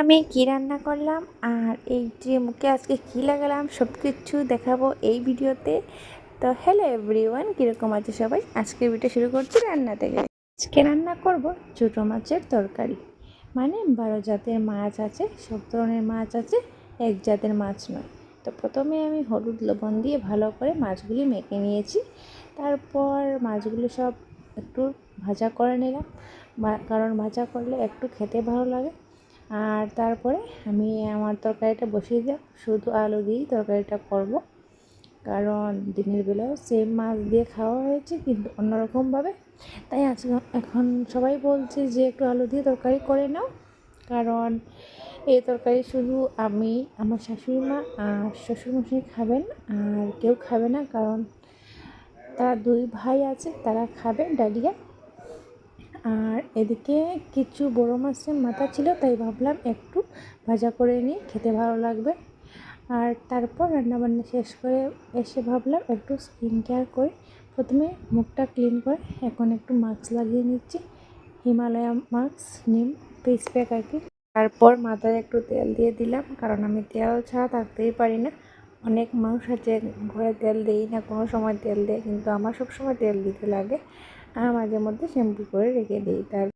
আমি কী রান্না করলাম? আর এই যে মুখে আজকে কী লাগালাম সব কিছু দেখাবো এই ভিডিওতে। তো হ্যালো এভরিওয়ান কীরকম আছে সবাই? আজকে ভিডিও শুরু করছি রান্না থেকে। আজকে রান্না করব ছোটো মাছের তরকারি। মানে বারো জাতের মাছ আছে, সব ধরনের মাছ আছে, এক জাতের মাছ নয়। তো প্রথমে আমি হলুদ লবণ দিয়ে ভালো করে মাছগুলি মেখে নিয়েছি। তারপর মাছগুলো সব একটু ভাজা করে নিলাম। কারণ ভাজা করলে একটু খেতে ভালো লাগে। আর তারপরে আমি আমার তরকারিটা বসিয়ে দিলাম। শুধু আলু দিয়েই তরকারিটা করব। কারণ দিনের বেলাও সেম মাছ দিয়ে খাওয়া হয়েছে, কিন্তু অন্যরকমভাবে। তাই আজকে এখন সবাই বলছে যে একটু আলু দিয়ে তরকারি করে নাও। কারণ এই তরকারি শুধু আমি, আমার শাশুড়ি মা আর শ্বশুরমশাই খাবেন আর কেউ খাবে না। কারণ তারা দুই ভাই আছে, তারা খাবে ডালিয়া। আর এদিকে কিছু বড় মাছের মাথা ছিল, তাই ভাবলাম একটু ভাজা করে নিই, খেতে ভালো লাগবে। আর তারপর রান্নাবান্না শেষ করে এসে ভাবলাম একটু স্কিন কেয়ার করে। প্রথমে মুখটা ক্লিন করে এখন একটু মাস্ক লাগিয়ে নিচ্ছি, হিমালয়া মাস্ক, নিম, ফেস প্যাক আর কি। তারপর মাথায় একটু তেল দিয়ে দিলাম, কারণ আমি তেল ছাড়া থাকতেই পারি না। অনেক মানুষ আছে, ঘরে তেল দেই না, কোনো সময় তেল দেয়, কিন্তু আমার সব সময় তেল দিতে লাগে। আর মাঝে মধ্যে শ্যাম্পু করে রেখে দিই। তার